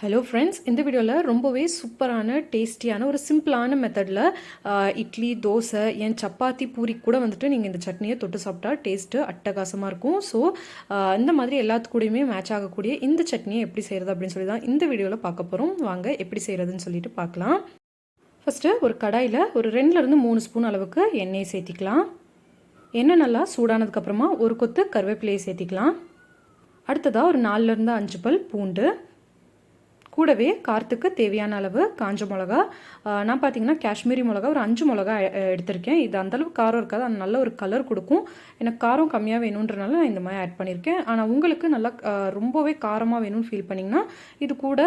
Hello friends இந்த வீடியோவில் ரொம்பவே சூப்பரான டேஸ்டியான ஒரு சிம்பிளான மெத்தடில் இட்லி தோசை ஏன் சப்பாத்தி பூரி கூட வந்துட்டு நீங்கள் இந்த சட்னியை தொட்டு சாப்பிட்டா டேஸ்ட்டு அட்டகாசமாக இருக்கும். ஸோ இந்த மாதிரி எல்லாத்து கூடயுமே மேட்ச் ஆகக்கூடிய இந்த சட்னியை எப்படி செய்கிறது அப்படின்னு சொல்லி தான் இந்த வீடியோவில் பார்க்க போகிறோம் வாங்க எப்படி செய்கிறதுன்னு சொல்லிட்டு பார்க்கலாம். ஃபஸ்ட்டு ஒரு கடாயில் ஒரு ரெண்டுலேருந்து மூணு ஸ்பூன் அளவுக்கு எண்ணெயை சேர்த்திக்கலாம். எண்ணெய் நல்லா சூடானதுக்கப்புறமா ஒரு கொத்து கருவேப்பிலையை சேர்த்திக்கலாம். அடுத்ததாக ஒரு நாலுலேருந்து அஞ்சு பல் பூண்டு. கூடவே காரத்துக்கு தேவையான அளவு காஞ்ச மிளகா நான் பார்த்தீங்கன்னா காஷ்மீரி மிளகா ஒரு அஞ்சு மிளகா எடுத்திருக்கேன். இது அந்தளவு காரம் இருக்காது. அது நல்ல ஒரு கலர் கொடுக்கும். எனக்கு காரம் கம்மியாக வேணுன்றனால நான் இந்த மாதிரி ஆட் பண்ணியிருக்கேன் ஆனால் உங்களுக்கு நல்லா ரொம்பவே காரமாக வேணும்னு ஃபீல் பண்ணிங்கன்னா இது கூட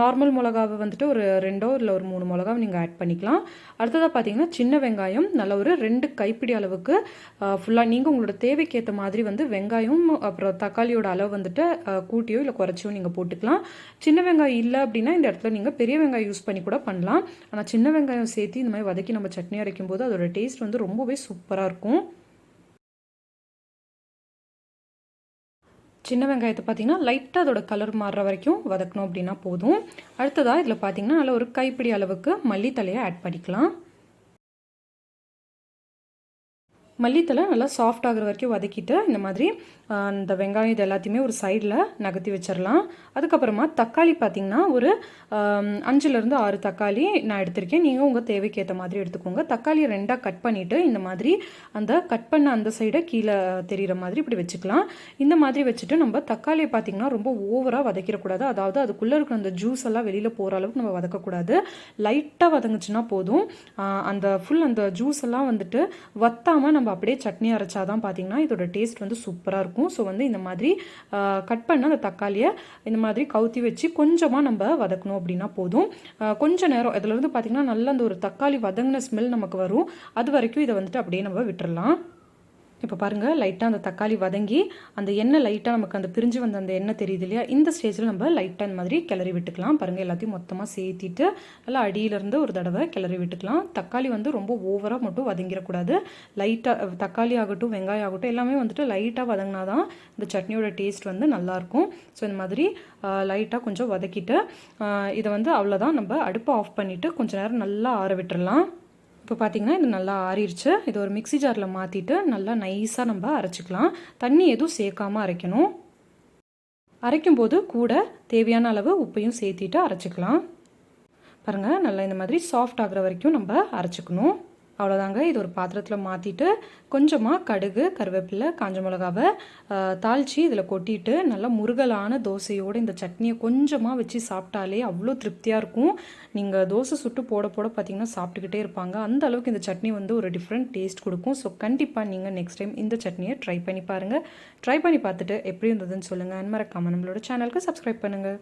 நார்மல் மிளகாவை வந்துட்டு ஒரு ரெண்டோ இல்லை ஒரு மூணு மிளகாவை நீங்கள் ஆட் பண்ணிக்கலாம். அடுத்ததாக பார்த்தீங்கன்னா சின்ன வெங்காயம் நல்ல ஒரு ரெண்டு கைப்பிடி அளவுக்கு ஃபுல்லாக நீங்கள் உங்களோட தேவைக்கேற்ற மாதிரி வந்து வெங்காயம் அப்புறம் தக்காளியோட அளவு வந்துட்டு கூட்டியோ இல்லை குறைச்சியோ நீங்கள் போட்டுக்கலாம். சின்ன வெங்காயம் இல்லை அப்படின்னா இந்த இடத்துல நீங்கள் பெரிய வெங்காயம் யூஸ் பண்ணி கூட பண்ணலாம். ஆனால் சின்ன வெங்காயம் சேர்த்து இந்த மாதிரி வதக்கி நம்ம சட்னி அரைக்கும் போது அதோட டேஸ்ட் வந்து ரொம்பவே சூப்பராக இருக்கும். சின்ன வெங்காயத்தை பார்த்தீங்கன்னா லைட்டாக அதோட கலர் மாறுற வரைக்கும் வதக்கணும் அப்படின்னா போதும். அடுத்ததாக இதில் பார்த்தீங்கன்னா நல்ல ஒரு கைப்பிடி அளவுக்கு மல்லித்தலையை ஆட் பண்ணிக்கலாம். மல்லித்தலை நல்லா சாஃப்ட் ஆகிற வரைக்கும் வதக்கிட்டு இந்த மாதிரி இந்த வெங்காயம் இது எல்லாத்தையுமே ஒரு சைடில் நகர்த்தி வச்சிடலாம் அதுக்கப்புறமா தக்காளி பார்த்திங்கன்னா ஒரு அஞ்சுலேருந்து ஆறு தக்காளி நான் எடுத்திருக்கேன். நீங்கள் உங்கள் தேவைக்கு ஏற்ற மாதிரி எடுத்துக்கோங்க. தக்காளியை ரெண்டாக கட் பண்ணிவிட்டு இந்த மாதிரி அந்த கட் பண்ண அந்த சைடை கீழே தெரிகிற மாதிரி இப்படி வச்சுக்கலாம். இந்த மாதிரி வச்சுட்டு நம்ம தக்காளியை பார்த்திங்கன்னா ரொம்ப ஓவராக வதக்கிடக்கூடாது. அதாவது அதுக்குள்ளே இருக்கிற அந்த ஜூஸ் எல்லாம் வெளியில் போகிற அளவுக்கு நம்ம வதக்கக்கூடாது. லைட்டாக வதங்குச்சுன்னா போதும். அந்த ஃபுல் அந்த ஜூஸ் எல்லாம் வந்துட்டு வத்தாமல் நம்ம அப்படியே சட்னி அரைச்சா தான் பார்த்தீங்கன்னா இதோட டேஸ்ட் வந்து சூப்பராக இருக்கும். ஸோ வந்து இந்த மாதிரி கட் பண்ண அந்த தக்காளியை இந்த மாதிரி கவுத்தி வச்சு கொஞ்சமாக நம்ம வதக்கணும் அப்படின்னா போதும். கொஞ்சம் நேரம் இதில் இருந்து பார்த்திங்கன்னா நல்ல அந்த ஒரு தக்காளி வதங்கின ஸ்மெல் நமக்கு வரும். அது வரைக்கும் இதை வந்துட்டு அப்படியே நம்ம விட்டுறலாம். இப்போ பாருங்கள் லைட்டாக அந்த தக்காளி வதங்கி அந்த எண்ணெய் லைட்டாக நமக்கு அந்த பிரிஞ்சு வந்த அந்த எண்ணெய் தெரியுது இல்லையா? இந்த ஸ்டேஜில் நம்ம லைட்டாக இந்த மாதிரி கிளறி விட்டுக்கலாம். பாருங்கள் எல்லாத்தையும் மொத்தமாக சேர்த்திட்டு நல்லா அடியிலேருந்து ஒரு தடவை கிளறி விட்டுக்கலாம். தக்காளி வந்து ரொம்ப ஓவராக மட்டும் வதங்கிடக்கூடாது. லைட்டாக தக்காளி ஆகட்டும் வெங்காயம் ஆகட்டும் எல்லாமே வந்துட்டு லைட்டாக வதங்கினா தான் இந்த சட்னியோட டேஸ்ட் வந்து நல்லாயிருக்கும். ஸோ இந்த மாதிரி லைட்டாக கொஞ்சம் வதக்கிட்டு இதை வந்து அவ்வளோதான் நம்ம அடுப்பை ஆஃப் பண்ணிவிட்டு கொஞ்சம் நேரம் நல்லா ஆற விட்டுடலாம் இப்போ பார்த்திங்கன்னா இது நல்லா ஆறிடுச்சு இது ஒரு மிக்சி ஜாரில் மாற்றிட்டு நல்லா நைஸாக நம்ம அரைச்சிக்கலாம். தண்ணி எதுவும் சேர்க்காமல் அரைக்கணும். அரைக்கும்போது கூட தேவையான அளவு உப்பையும் சேர்த்திட்டு அரைச்சிக்கலாம். பாருங்கள் நல்லா இந்த மாதிரி சாஃப்ட் ஆகிற வரைக்கும் நம்ம அரைச்சிக்கணும். அவ்வளோதாங்க இது ஒரு பாத்திரத்தில் மாற்றிட்டு கொஞ்சமாக கடுகு கருவேப்பிலை காஞ்ச மிளகாவை தாளித்து இதில் கொட்டிட்டு நல்லா முருகலான தோசையோடு இந்த சட்னியை கொஞ்சமாக வச்சு சாப்பிட்டாலே அவ்வளோ திருப்தியாக இருக்கும். நீங்கள் தோசை சுட்டு போட போட பார்த்தீங்கன்னா சாப்பிட்டுக்கிட்டே இருப்பாங்க. அந்த அளவுக்கு இந்த சட்னி வந்து ஒரு டிஃப்ரெண்ட் டேஸ்ட் கொடுக்கும். ஸோ கண்டிப்பாக நீங்கள் நெக்ஸ்ட் டைம் இந்த சட்னியை ட்ரை பண்ணி பாருங்கள் ட்ரை பண்ணி பார்த்துட்டு எப்படி இருந்ததுன்னு சொல்லுங்கள் மறக்காமல் நம்மளோட சேனலுக்கு சப்ஸ்கிரைப் பண்ணுங்கள்